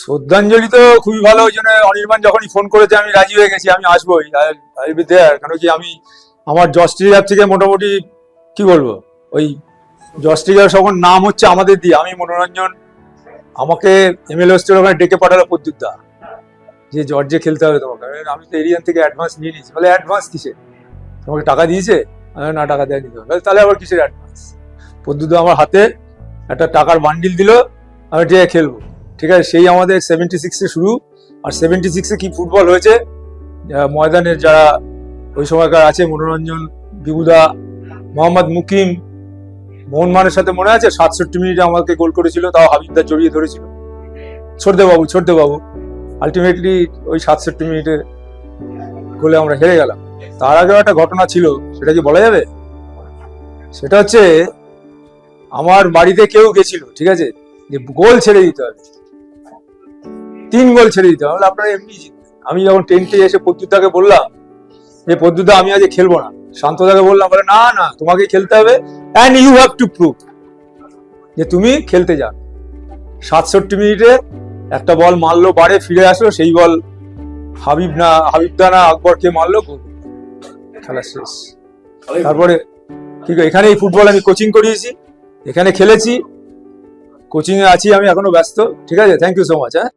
শ্রদ্ধাঞ্জলি তো খুবই ভালো ওই জন্য অনির্বাণ যখনই ফোন করেছে আমি রাজি হয়ে গেছি আমি আসবোই। কেন কি আমি আমার জস্ট্রিজার থেকে মোটামুটি কি বলব? ওই জস্ট্রিজার সখন নাম হচ্ছে আমাদের দিয়ে। আমি মনোরঞ্জন আমাকে এমএলএ হোস্টেল ওখানে ডেকে পাঠালো প্রদ্যুৎ দা। যে জর্জে খেলতে হবে তোমাকে। আমি তো এরিয়ান থেকে অ্যাডভান্স নিয়ে নিয়েছি। বলে অ্যাডভান্স কিসে তোমাকে টাকা দিয়েছে? না টাকা দেয়নি তো বলে, তাহলে আবার কিসের অ্যাডভান্স প্রদ্যুৎ দা আমার হাতে একটা টাকার বান্ডিল দিল আমি ঠিক খেলব। ঠিক আছে? সেই আমাদের সেভেন্টি সিক্সে শুরু। আর সেভেন্টি সিক্সে কি ফুটবল হয়েছে? ময়দানের যারা ওই সময়কার আছে, মনোরঞ্জন বিবুদা মোহাম্মদ মুকিম মোহনমানের সাথে মনে আছে? সাতষট্টি মিনিটে আমাকে গোল করেছিল, তাও হাবিবদা জড়িয়ে ধরেছিল। ছোটদে বাবু ছোটদে বাবু আলটিমেটলি ওই সাতষট্টি মিনিটে গোলে আমরা হেরে গেলাম। তার আগেও একটা ঘটনা ছিল, সেটা কি বলা যাবে? সেটা হচ্ছে, আমার বাড়িতে কেউ গেছিল, ঠিক আছে? যে গোল ছেড়ে দিতে হবে। তিন গোল ছেড়ে দিতে হবে আপনারা এমনি জিতবেন। আমি যখন টেন্টে এসে পদ্যুতাকে বললাম, যে পদ্যুতা আমি আজকে খেলব না। শান্তদাকে বললাম, বলে, না না তোমাকে খেলতে হবে and you have to prove যে তুমি খেলতে যান সাতষট্টি মিনিটে একটা বল মারলো বাড়ে ফিরে আসলো, সেই বল হাবিব না হাবিবদা না আকবরকে মারলো খেলা শেষ। তারপরে কি এখানে এই ফুটবল আমি কোচিং করিয়েছি, এখানে খেলেছি। কোচিংয়ে আছি, আমি এখনও ব্যস্ত। ঠিক আছে? থ্যাংক ইউ সো মাচ হ্যাঁ?